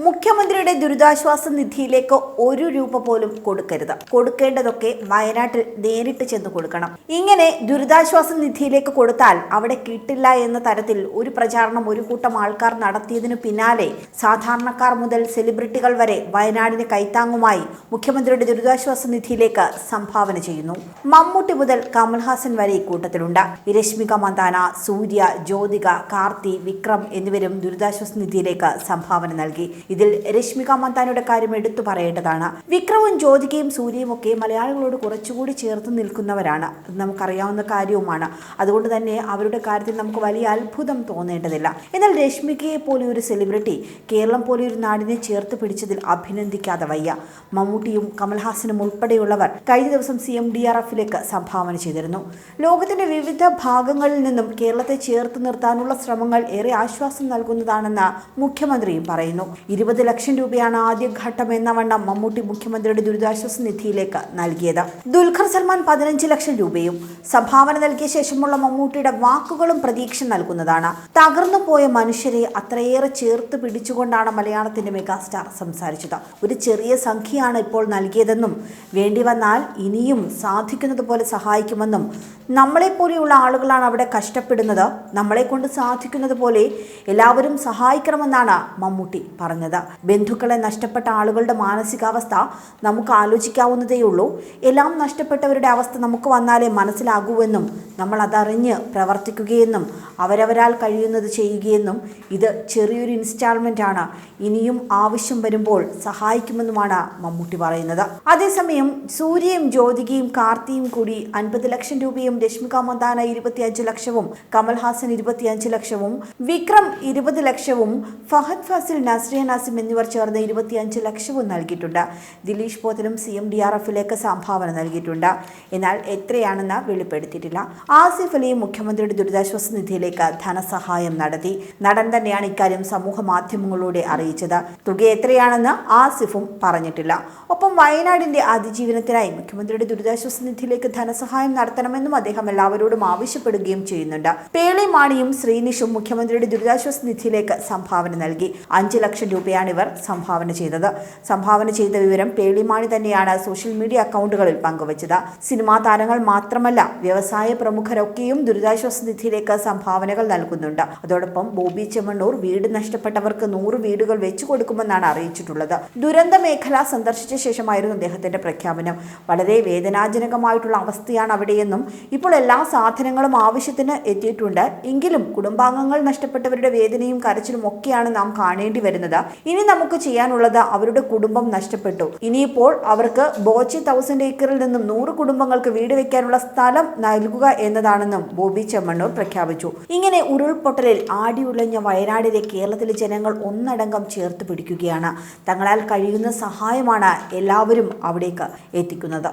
മുഖ്യമന്ത്രി മുഖ്യമന്ത്രിയുടെ ദുരിതാശ്വാസ നിധിയിലേക്ക് ഒരു രൂപ പോലും കൊടുക്കരുത്. കൊടുക്കേണ്ടതൊക്കെ വയനാട്ടിൽ നേരിട്ട് ചെന്ന് കൊടുക്കണം. ഇങ്ങനെ ദുരിതാശ്വാസ നിധിയിലേക്ക് കൊടുത്താൽ അവിടെ കിട്ടില്ല എന്ന തരത്തിൽ ഒരു പ്രചാരണം ഒരു കൂട്ടം ആൾക്കാർ നടത്തിയതിനു പിന്നാലെ സാധാരണക്കാർ മുതൽ സെലിബ്രിറ്റികൾ വരെ വയനാടിന് കൈത്താങ്ങുമായി മുഖ്യമന്ത്രിയുടെ ദുരിതാശ്വാസ നിധിയിലേക്ക് സംഭാവന ചെയ്യുന്നു. മമ്മൂട്ടി മുതൽ കമൽഹാസൻ വരെ ഇക്കൂട്ടത്തിലുണ്ട് രശ്മിക മന്ദാന സൂര്യ ജ്യോതിക കാർത്തി വിക്രം എന്നിവരും ദുരിതാശ്വാസ നിധിയിലേക്ക് സംഭാവന നൽകി. ഇതിൽ രശ്മിക മന്ദാനയുടെ കാര്യം എടുത്തു പറയേണ്ടതാണ്. വിക്രവും ജ്യോതികയും സൂര്യയും ഒക്കെ മലയാളികളോട് കുറച്ചുകൂടി ചേർത്ത് നിൽക്കുന്നവരാണ്. അത് നമുക്കറിയാവുന്ന കാര്യവുമാണ്. അതുകൊണ്ട് തന്നെ അവരുടെ കാര്യത്തിൽ നമുക്ക് വലിയ അത്ഭുതം തോന്നേണ്ടതില്ല. എന്നാൽ രശ്മികയെ പോലെ ഒരു സെലിബ്രിറ്റി കേരളം പോലെ ഒരു നാടിനെ ചേർത്ത് പിടിച്ചതിൽ അഭിനന്ദിക്കാതെ വയ്യ. മമ്മൂട്ടിയും കമൽഹാസനും ഉൾപ്പെടെയുള്ളവർ കഴിഞ്ഞ ദിവസം സി എം ഡി ആർ എഫിലേക്ക് സംഭാവന ചെയ്തിരുന്നു. ലോകത്തിന്റെ വിവിധ ഭാഗങ്ങളിൽ നിന്നും കേരളത്തെ ചേർത്ത് നിർത്താനുള്ള ശ്രമങ്ങൾ ഏറെ ആശ്വാസം നൽകുന്നതാണെന്ന് മുഖ്യമന്ത്രിയും പറയുന്നു. ഇരുപത് ലക്ഷം രൂപയാണ് ആദ്യഘട്ടം എന്ന വണ്ണം മമ്മൂട്ടി മുഖ്യമന്ത്രിയുടെ ദുരിതാശ്വാസ നിധിയിലേക്ക് നൽകിയത്. ദുൽഖർ സൽമാൻ പതിനഞ്ച് ലക്ഷം രൂപയും സംഭാവന നൽകിയ ശേഷമുള്ള മമ്മൂട്ടിയുടെ വാക്കുകളും പ്രതീക്ഷ നൽകുന്നതാണ്. തകർന്നു പോയ മനുഷ്യരെ അത്രയേറെ ചേർത്ത് പിടിച്ചുകൊണ്ടാണ് മലയാളത്തിന്റെ മെഗാസ്റ്റാർ സംസാരിച്ചത്. ഒരു ചെറിയ സംഖ്യയാണ് ഇപ്പോൾ നൽകിയതെന്നും വേണ്ടി വന്നാൽ ഇനിയും സാധിക്കുന്നതുപോലെ സഹായിക്കുമെന്നും നമ്മളെപ്പോലെയുള്ള ആളുകളാണ് അവിടെ കഷ്ടപ്പെടുന്നത്. നമ്മളെ കൊണ്ട് സാധിക്കുന്നത് പോലെ എല്ലാവരും സഹായിക്കണമെന്നാണ് മമ്മൂട്ടി പറഞ്ഞത്. ബന്ധുക്കളെ നഷ്ടപ്പെട്ട ആളുകളുടെ മാനസികാവസ്ഥ നമുക്ക് ആലോചിക്കാവുന്നതേയുള്ളൂ എല്ലാം നഷ്ടപ്പെട്ടവരുടെ അവസ്ഥ നമുക്ക് വന്നാലേ മനസ്സിലാകൂവെന്നും നമ്മൾ അതറിഞ്ഞ് പ്രവർത്തിക്കുകയെന്നും അവരവരാൽ കഴിയുന്നത് ചെയ്യുകയെന്നും ഇത് ചെറിയൊരു ഇൻസ്റ്റാൾമെന്റ് ആണ്. ഇനിയും ആവശ്യം വരുമ്പോൾ സഹായിക്കുമെന്നുമാണ് മമ്മൂട്ടി പറയുന്നത്. അതേസമയം സൂര്യയും ജ്യോതികയും കാർത്തിയും കൂടി അൻപത് ലക്ഷം രൂപയും രശ്മിക മന്ദാന ഇരുപത്തിയഞ്ച് ലക്ഷവും കമൽഹാസൻ ഇരുപത്തിയഞ്ച് ലക്ഷവും വിക്രം ഇരുപത് ലക്ഷവും ഫഹദ് ഫാസിൽ നസ്രിയ നാസിം എന്നിവർ ചേർന്ന് ഇരുപത്തിയഞ്ച് ലക്ഷവും നൽകിയിട്ടുണ്ട്. ദിലീഷ് പോത്തനും സി എം ഡി ആർ എഫിലേക്ക് സംഭാവന നൽകിയിട്ടുണ്ട്. എന്നാൽ എത്രയാണെന്ന് വെളിപ്പെടുത്തിയിട്ടില്ല. ആസിഫ് അലിയും മുഖ്യമന്ത്രിയുടെ ദുരിതാശ്വാസ നിധിയിലേക്ക് ധനസഹായം നടത്തി. നടൻ തന്നെയാണ് ഇക്കാര്യം സമൂഹ മാധ്യമങ്ങളിലൂടെ അറിയിച്ചത്. തുക എത്രയാണെന്ന് ആസിഫും പറഞ്ഞിട്ടില്ല. ഒപ്പം വയനാടിന്റെ അതിജീവനത്തിനായി മുഖ്യമന്ത്രിയുടെ ദുരിതാശ്വാസ നിധിയിലേക്ക് ധനസഹായം നടത്തണമെന്നും അദ്ദേഹം എല്ലാവരോടും ആവശ്യപ്പെടുകയും ചെയ്യുന്നുണ്ട്. പേളി മാണിയും ശ്രീനിഷും മുഖ്യമന്ത്രിയുടെ ദുരിതാശ്വാസ നിധിയിലേക്ക് സംഭാവന നൽകി. അഞ്ച് ലക്ഷം രൂപയാണ് ഇവർ സംഭാവന ചെയ്തത്. സംഭാവന ചെയ്ത വിവരം പേളിമാണി തന്നെയാണ് സോഷ്യൽ മീഡിയ അക്കൗണ്ടുകളിൽ പങ്കുവച്ചത്. സിനിമാ താരങ്ങൾ മാത്രമല്ല വ്യവസായ പ്രമുഖരൊക്കെയും ദുരിതാശ്വാസ നിധിയിലേക്ക് സംഭാവനകൾ നൽകുന്നുണ്ട്. അതോടൊപ്പം ബോബി ചെമ്മണ്ണൂർ വീട് നഷ്ടപ്പെട്ടവർക്ക് നൂറ് വീടുകൾ വെച്ചു കൊടുക്കുമെന്നാണ് അറിയിച്ചിട്ടുള്ളത്. ദുരന്ത മേഖല സന്ദർശിച്ച ശേഷമായിരുന്നു അദ്ദേഹത്തിന്റെ പ്രഖ്യാപനം. വളരെ വേദനാജനകമായിട്ടുള്ള അവസ്ഥയാണ് അവിടെയെന്നും ഇപ്പോൾ എല്ലാ സാധനങ്ങളും ആവശ്യത്തിന് എത്തിയിട്ടുണ്ട്. എങ്കിലും കുടുംബാംഗങ്ങൾ നഷ്ടപ്പെട്ടവരുടെ വേദനയും കരച്ചിലും ഒക്കെയാണ് നാം കാണേണ്ടി വരുന്നത്. ഇനി നമുക്ക് ചെയ്യാനുള്ളത് അവരുടെ കുടുംബം നഷ്ടപ്പെട്ടു. ഇനിയിപ്പോൾ അവർക്ക് ബോച്ചി തൗസൻഡ് ഏക്കറിൽ നിന്നും നൂറ് കുടുംബങ്ങൾക്ക് വീട് വെക്കാനുള്ള സ്ഥലം നൽകുക എന്നതാണെന്നും ബോബി ചെമ്മണ്ണൂർ പ്രഖ്യാപിച്ചു. ഇങ്ങനെ ഉരുൾപൊട്ടലിൽ ആടിയുലഞ്ഞ വയനാടിലെ കേരളത്തിലെ ജനങ്ങൾ ഒന്നടങ്കം ചേർത്ത് പിടിക്കുകയാണ്. തങ്ങളാൽ കഴിയുന്ന സഹായമാണ് എല്ലാവരും അവിടേക്ക് എത്തിക്കുന്നത്.